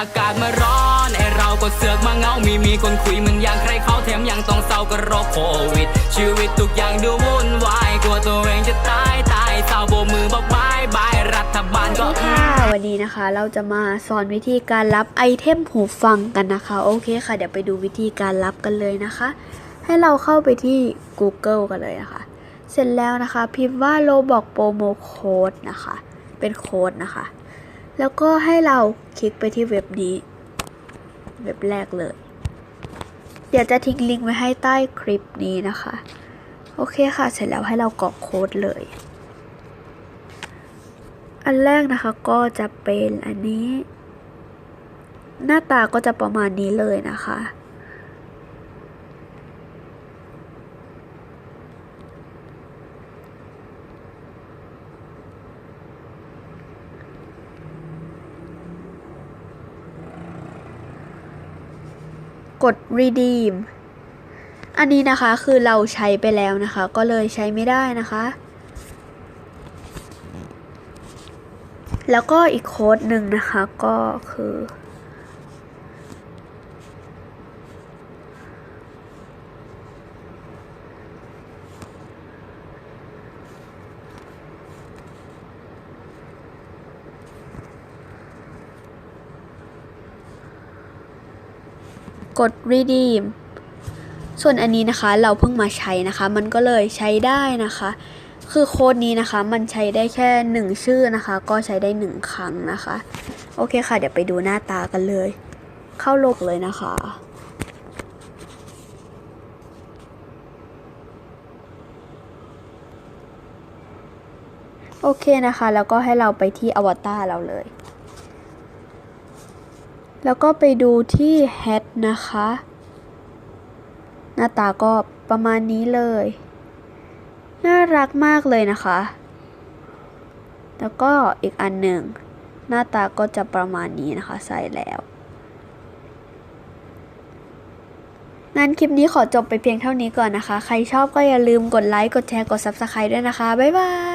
อากาศมาร้อนไอเราก็เสือกมาเงามีมีคนคุยมันอย่างใครเขาแถมยังต้องเศร้าก็โรคโควิด ชีวิตทุกอย่างดูวุ่นวายกลัวตัวเองจะตายตายเศร้าโบมือบอกบายบายรัฐบาลก็ค่ะวันนี้นะคะ เราจะมาสอนวิธีการรับไอเทมหูฟังกันนะคะ โอเคค่ะ เดี๋ยวไปดูวิธีการรับกันเลยนะคะ ให้เราเข้าไปที่ Google กันเลยนะคะ เสร็จแล้วนะคะ พิมพ์ว่า Roblox Promo Code นะคะ เป็นโค้ดนะคะ แล้วก็ให้เราคลิกไปที่เว็บนี้ เว็บแรกเลย เดี๋ยวจะทิ้งลิงก์ไว้ให้ใต้คลิปนี้นะคะ โอเคค่ะ เสร็จแล้วให้เรากรอกโค้ดเลย อันแรกนะคะก็จะเป็นอันนี้ หน้าตาก็จะประมาณนี้เลยนะคะ กด redeem อันนี้นะคะคือเราใช้ไปแล้วนะคะ ก็เลยใช้ไม่ได้นะคะ แล้วก็อีกโค้ดหนึ่งนะคะก็คือ กด redeem ส่วนอันนี้นะคะเราเพิ่งมาใช้นะคะ มันก็เลยใช้ได้นะคะ คือโค้ดนี้นะคะ มันใช้ได้แค่หนึ่งชื่อนะคะ ก็ใช้ได้หนึ่งครั้งนะคะ โอเคค่ะ เดี๋ยวไปดูหน้าตากันเลย เข้าโลกเลยนะคะโอเคนะคะ แล้วก็ให้เราไปที่อวตารเราเลย แล้วก็ไปดูที่ Head นะคะ หน้าตาก็ประมาณนี้เลย น่ารักมากเลยนะคะ แล้วก็อีกอันหนึ่ง หน้าตาก็จะประมาณนี้นะคะ ใส่แล้วงั้นคลิปนี้ขอจบไปเพียงเท่านี้ก่อนนะคะ ใครชอบก็อย่าลืมกดไลค์ กดแชร์ กด Subscribe ด้วยนะคะ บ๊ายบาย